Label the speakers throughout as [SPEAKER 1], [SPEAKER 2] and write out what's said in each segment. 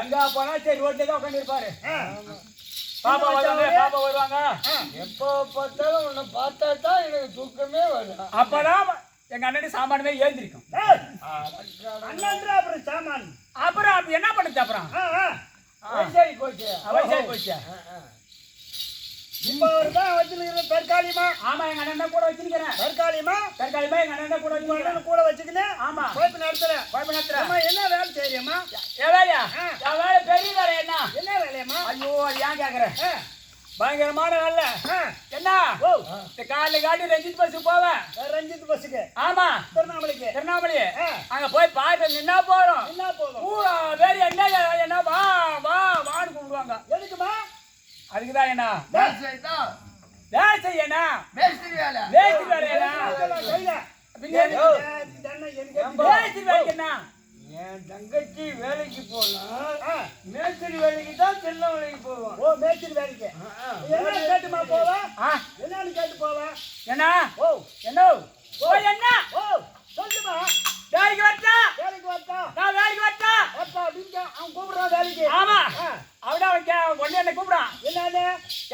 [SPEAKER 1] எங்க போனா சரி ரோட்ல தான் உட்காந்து இருப்பாரு. பாப்பா வருவாங்க பாப்பா வருவாங்க.
[SPEAKER 2] எப்போ பார்த்தாலும் உன்னை பார்த்தா தான் எனக்கு தூக்கமே வரும்.
[SPEAKER 1] அப்பதான் எங்க அண்ணன் சாமானுமே ஏந்திருக்கும்.
[SPEAKER 3] அப்புறம் சாமான்.
[SPEAKER 1] அப்புறம் அப்ப என்ன பண்ணுச்சு அப்புறம்.
[SPEAKER 2] வயசாகி போச்சு.
[SPEAKER 1] வயசாகி போச்சு?
[SPEAKER 3] இப்ப அவர்தான் வச்சிருக்கிற தற்காலிகமா.
[SPEAKER 1] ஆமா எங்க அண்ணன் கூட வச்சிருக்கிறேன்.
[SPEAKER 3] தற்காலிகமா?
[SPEAKER 1] தற்காலிகமா எங்க அண்ணன் கூட வச்சிருக்கிறேன்.
[SPEAKER 3] கூட வச்சுக்கின்னு
[SPEAKER 1] ஆமா.
[SPEAKER 3] குழப்ப நடத்துற
[SPEAKER 1] குழப்பம் நடத்துறேன்.
[SPEAKER 3] அம்மா என்ன வேலை செய்யறியம்மா
[SPEAKER 1] என் வேலையா. என் வேலை பெரிய வேலை என்ன?
[SPEAKER 3] என்ன வேலையம்மா?
[SPEAKER 1] ஐயோ அது ஏன் கேக்குறேன்? பயங்கரமான வேலை. என்ன? இந்த காலைல காட்டி ரஞ்சித் பஸ் போவேன்.
[SPEAKER 3] ரஞ்சித் பஸ்ஸுக்கு
[SPEAKER 1] ஆமா.
[SPEAKER 3] திருவண்ணாமலைக்கு?
[SPEAKER 1] திருவண்ணாமலை. அங்க போய் பார்த்து நின்னா போறோம்
[SPEAKER 3] என்ன போதும்
[SPEAKER 1] பூரா பேர் என்ன என்ன வா வா வான்னு கூப்பிடுவாங்க
[SPEAKER 3] எதுக்குமா
[SPEAKER 2] வேலை
[SPEAKER 1] செய்யனா?
[SPEAKER 2] மேஸ்திரி வேலை
[SPEAKER 1] வேஸ்ட் வேலையா
[SPEAKER 3] கையில
[SPEAKER 1] பின்ன
[SPEAKER 2] ஓ.
[SPEAKER 3] எனக்கு
[SPEAKER 1] வேஸ்ட் வேலைக்கு என்ன
[SPEAKER 2] என் தங்கச்சி வேலைக்கு போனா மேஸ்திரி வேலைக்கு தான் சின்ன வேலைக்கு போவான்.
[SPEAKER 3] ஓ மேய்ச்சல் வேலைக்கு. என்ன கேட்டுமா போவா? என்னன்னு கேட்டு போவா?
[SPEAKER 1] என்ன
[SPEAKER 3] ஓ
[SPEAKER 1] என்ன ஓ
[SPEAKER 3] சொல்லுமா
[SPEAKER 1] வேலைக்கு வரட்டா
[SPEAKER 3] வேலைக்கு வரட்டா
[SPEAKER 1] நான் வேலைக்கு வரட்டா
[SPEAKER 3] வரட்டா அப்படின்னு கே- அவன் கூப்பிடுறான் வேலைக்கு
[SPEAKER 1] ஆமா
[SPEAKER 3] ஆ,
[SPEAKER 1] அவட அவன் கே- உடனே என்ன கூப்பிடான்
[SPEAKER 3] என்னன்னு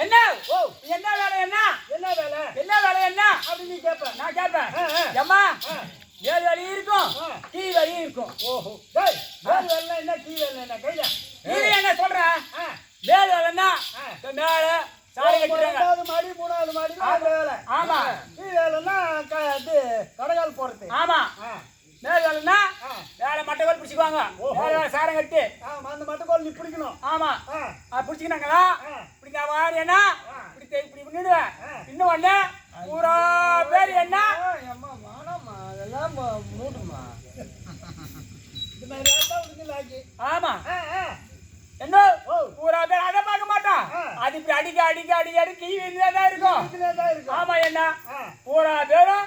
[SPEAKER 1] என்ன?
[SPEAKER 3] ஓ
[SPEAKER 1] என்ன வேலை என்ன?
[SPEAKER 3] என்ன வேலை?
[SPEAKER 1] என்ன வேலை என்ன?
[SPEAKER 3] அப்படின்னு நீ கேட்ப
[SPEAKER 1] நான் கேட்பேன். ஏம்மா வேலை இருக்கும். கீ வேலை இருக்கும்.
[SPEAKER 3] ஓஹோ. டேய் வேலை வேலை என்ன டீ வேலை என்ன? கையில.
[SPEAKER 1] இது என்ன வேலைன்னா
[SPEAKER 3] ஆ.
[SPEAKER 1] இந்த மேல சாரி
[SPEAKER 3] ரெண்டாவது மாடி மூணாவது மாடி வேலை.
[SPEAKER 1] ஆமா.
[SPEAKER 3] டீ வேலைன்னா இது கடகால் போறது.
[SPEAKER 1] ஆமா. மேல வேலைன்னா
[SPEAKER 3] ஆ
[SPEAKER 1] வேலை மட்டை கோல் பிடிச்சிக்குவாங்க சாரம் கட்டி
[SPEAKER 3] அந்த மட்டக்கோல் நீ பிடிக்கணும்.
[SPEAKER 1] ஆமா. பிடிச்சிக்கினாங்களா? இப்படி வாரி என்ன? இப்படி இப்படி பண்ணிடுவேன். இன்னும் ஒண்ணு பூரா பேர் என்ன?
[SPEAKER 2] அதெல்லாம் ம- மூடுமா
[SPEAKER 3] இந்த மாதிரி வேலை தான் உனக்கு லாக்கி.
[SPEAKER 1] ஆமா. என்ன? பூரா பேர் அதை பார்க்க மாட்டான். அது இப்படி அடிக்க அடிக்க அடிக்க அடிக்க கீ தான் இருக்கும். ஆமா என்ன? பூரா? பேரும்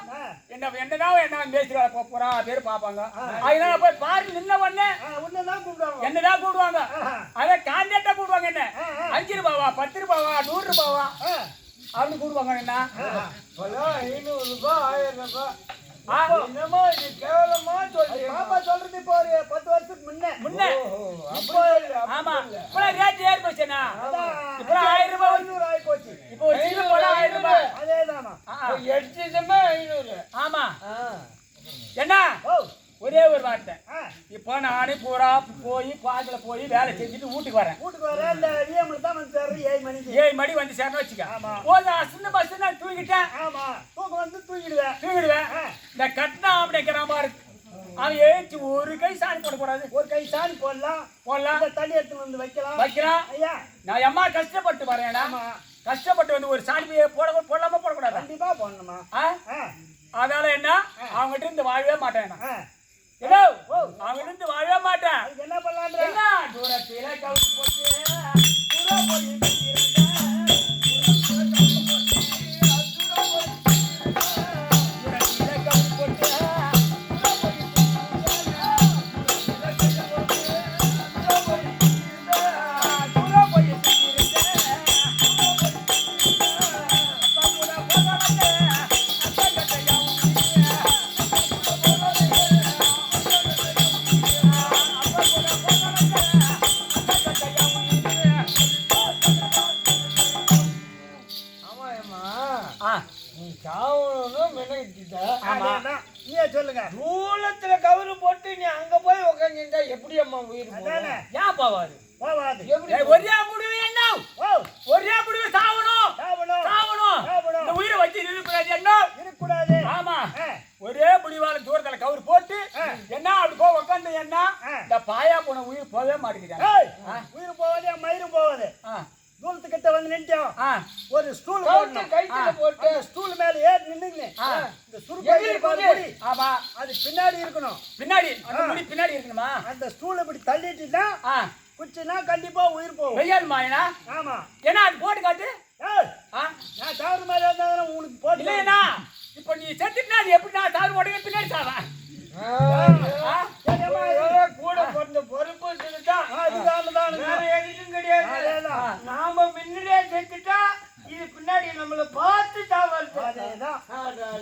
[SPEAKER 1] என்ன என்னதான் என்ன பேசுகிறாங்க பூரா பேர் பார்ப்பாங்க. அதனால போய் பாரு நின்ன உடனே
[SPEAKER 3] உன்னதான் கூப்பிடுவாங்க.
[SPEAKER 1] என்னதான் கூடுவாங்க
[SPEAKER 3] ஆ.
[SPEAKER 1] அதை கான்டாக்டா கூடுவாங்க என்ன. அஞ்சு ரூபாவா பத்து ரூபாவா நூறு ரூபாவா? அப்படின்னு கூடுவாங்க என்ன?
[SPEAKER 2] ஐநூறு ரூபாய் ஆயிரம் ரூபாய் என்னமோ இது கேவலமா சொல்லி
[SPEAKER 3] பாப்பா சொல்றது இப்போ ஒரு பத்து வருஷத்துக்கு முன்ன.
[SPEAKER 1] முன்ன
[SPEAKER 3] இப்போ
[SPEAKER 1] ஆமா. இப்பெல்லாம் ரேட் ஏறி
[SPEAKER 3] அதான்
[SPEAKER 1] இப்பெல்லாம் ஆயிரம் ரூபாய் வருது.
[SPEAKER 3] ஐநூறு ஆகி போச்சு
[SPEAKER 1] இப்போ ஒரு சின்ன போல ஆயிரம் ரூபாய்
[SPEAKER 2] எடுத்ததுமே ஐநூறு.
[SPEAKER 1] ஆமா. என்ன? ஒரே ஒரு வார்த்தை. இப்போ நானே பூரா போய் பாத்துல போய் வேலை செஞ்சுட்டு வீட்டுக்கு வரேன்.
[SPEAKER 3] வீட்டுக்கு வர இந்த விஎம்ல தான் வந்து சேர்றது. ஏழு மணிக்கு.
[SPEAKER 1] ஏழு மணி வந்து சேரணும் வச்சுக்க.
[SPEAKER 3] ஆமா.
[SPEAKER 1] போதும் அசந்த பஸ் நான் தூங்கிட்டேன்.
[SPEAKER 3] ஆமா. தூக்கம் வந்து தூங்கிடுவேன்.
[SPEAKER 1] தூங்கிடுவேன். இந்த கட்டினா மாதிரி அவன் ஏச்சு ஒரு கை சாணி போடக்கூடாது
[SPEAKER 3] ஒரு கை சாணி போடலாம்.
[SPEAKER 1] போடலாம்.
[SPEAKER 3] தண்ணி எடுத்து வந்து வைக்கலாம்.
[SPEAKER 1] வைக்கிறான்
[SPEAKER 3] ஐயா.
[SPEAKER 1] நான் எம்மா கஷ்டப்பட்டு வரேன்டா.
[SPEAKER 3] ஆமா.
[SPEAKER 1] கஷ்டப்பட்டு வந்து ஒரு சாணி போய் போட போடலாமா போடக்கூடாதா?
[SPEAKER 3] கண்டிப்பா போடணுமா
[SPEAKER 1] அதனால என்ன? அவங்ககிட்ட இருந்து வாழவே மாட்டேன் ஏதோ அவங்ககிட்ட இருந்து வாழவே மாட்டேன்.
[SPEAKER 3] என்ன
[SPEAKER 1] என்ன? தூரத்தில கவுத்து போட்டு
[SPEAKER 3] நீயே சொல்லுங்க.
[SPEAKER 2] தூளத்துல கவுரு போட்டு நீ அங்க போய் உக்காந்துட்டா எப்படி அம்மா உயிர்?
[SPEAKER 3] அதானே.
[SPEAKER 1] ஏன் போவாது?
[SPEAKER 3] போவாது.
[SPEAKER 2] எப்படி
[SPEAKER 1] ஒரே முடிவு என்ன?
[SPEAKER 3] ஓ
[SPEAKER 1] ஒரே முடிவு சாவணும். சாவணும். இந்த உயிரை வச்சு இருக்கக்கூடாது என்ன?
[SPEAKER 3] இருக்கக்கூடாது.
[SPEAKER 1] ஆமா. ஒரே முடிவால தூரத்துல கவுர் போட்டு என்ன அப்படி போ உட்காந்து என்ன. இந்த பாயா போன உயிர்
[SPEAKER 3] ஏய்,
[SPEAKER 1] ஆ.
[SPEAKER 3] உயிர் போவாது மயிரும் போவாது
[SPEAKER 1] ஆ
[SPEAKER 3] தூரத்துக்கிட்ட வந்து நின்ட்டோம் ஒரு ஸ்டூல் போடணும்.
[SPEAKER 2] கைத்துல போட்டு.
[SPEAKER 3] ஸ்டூல் மேல ஏறி நின்னுங்க. இந்த. முடி.
[SPEAKER 1] ஆமா.
[SPEAKER 3] அது பின்னாடி இருக்கணும்.
[SPEAKER 1] பின்னாடி. அந்த. முடி பின்னாடி இருக்கணுமா?
[SPEAKER 3] அந்த ஸ்டூல் இப்படி தள்ளிட்டுனா
[SPEAKER 1] ஆ.
[SPEAKER 3] குச்சினா கண்டிப்பா உயிர் போகும்.
[SPEAKER 1] வெய்யால் மாயனா?
[SPEAKER 3] ஆமா.
[SPEAKER 1] ஏன்னா அது போட்டு காட்டு.
[SPEAKER 3] நான் சாகுற மாதிரி இருந்தா உனக்கு போட்டு
[SPEAKER 1] இல்லையா இப்போ நீ செத்துட்டுனா அது எப்படி நான் சாவு உடனே பின்னாடி சாவேன்